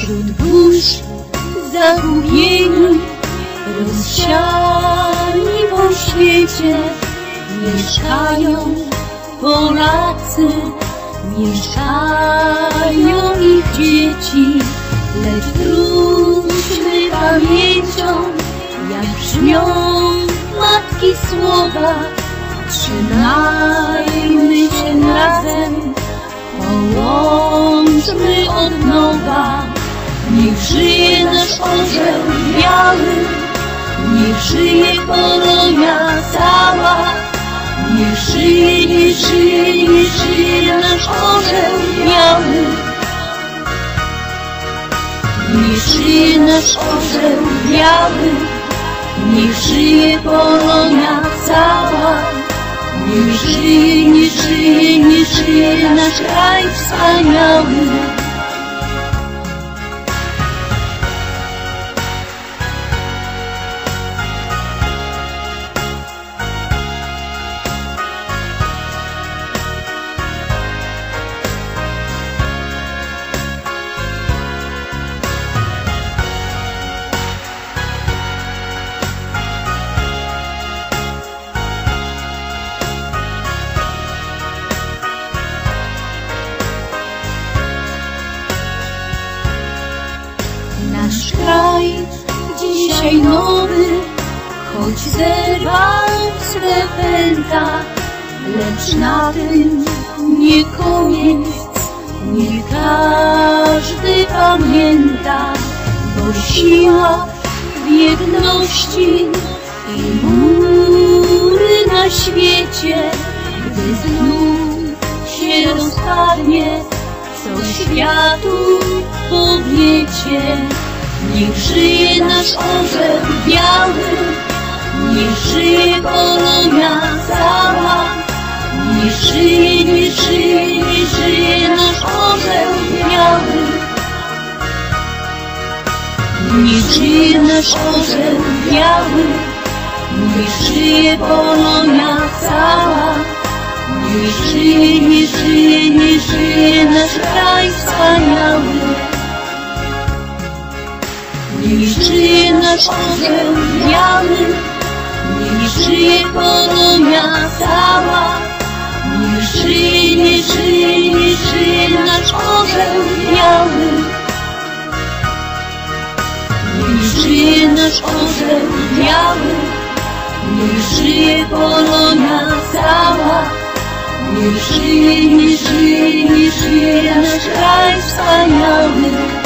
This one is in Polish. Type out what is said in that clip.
Wśród burz zagubieni, rozsiani po świecie, mieszkają Polacy, mieszkają ich dzieci, lecz wróćmy pamięcią, jak brzmią matki słowa, trzymajmy niech żyje Polonia cała. Niech żyje, niech żyje, niech żyje nasz orzeł biały. Niech żyje nasz orzeł biały, niech żyje Polonia cała. Niech żyje, niech żyje, niech żyje nasz kraj wspaniały. Choć zerwał swe pęta, lecz na tym nie koniec, nie każdy pamięta, bo siła w jedności i mury na świecie, gdy znów się rozpadnie, co światu powiecie. Niech żyje nasz orzeł biały, niech żyje Polonia cała. Niech żyje, niech żyje, niech żyje nasz orzeł biały. Niech żyje nasz orzeł biały, niech żyje Polonia cała. Niech żyje, niech żyje, niech żyje nasz kraj wspaniały. Niech żyje nasz orzeł biały, niech żyje Polonia cała. Niech żyje, niech żyje, niech żyje nasz orzeł biały. Niech żyje nasz orzeł biały, niech żyje Polonia cała. Niech żyje, niech żyje, niech żyje nasz kraj wspaniały.